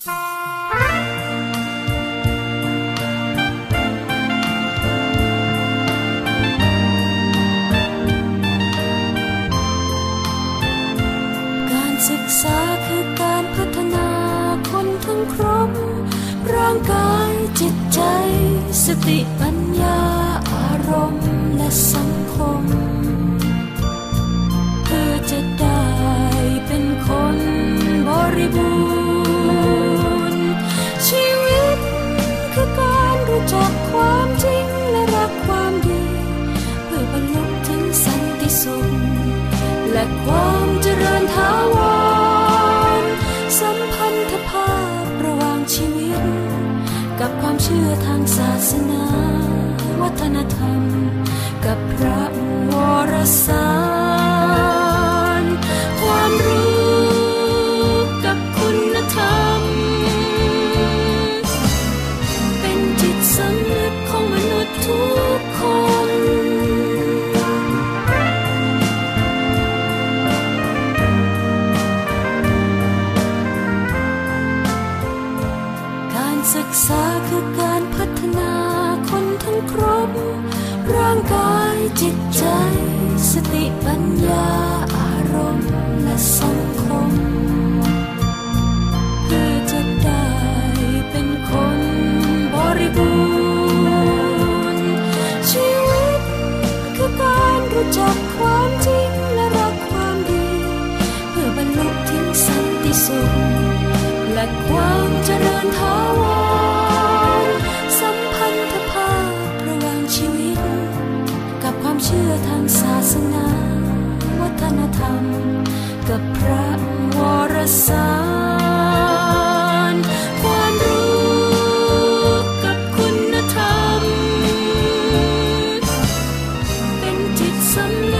การศึกษาคือการพัฒนาคนทั้งครบ ร่างกายจิตใจ สติปัญญา ความเจริญถาวรสัมพันธภาพระหว่างชีวิต กับความเชื่อทางศาสนา วัฒนธรรม กับพระวรสารความรู้กับคุณธรรม เป็นจิตสำนึกของมนุษย์ทุกคน ศึกษาคือการพัฒนาคนทั้งครบ ร่างกายจิตใจ สติปัญญา ความเจริญทารสัมพันธภาพระหว่างชีวิต กับความเชื่อทางศาสนา วัฒนธรรม กับพระวรสารความรู้กับคุณธรรม เป็นจิตสำนึก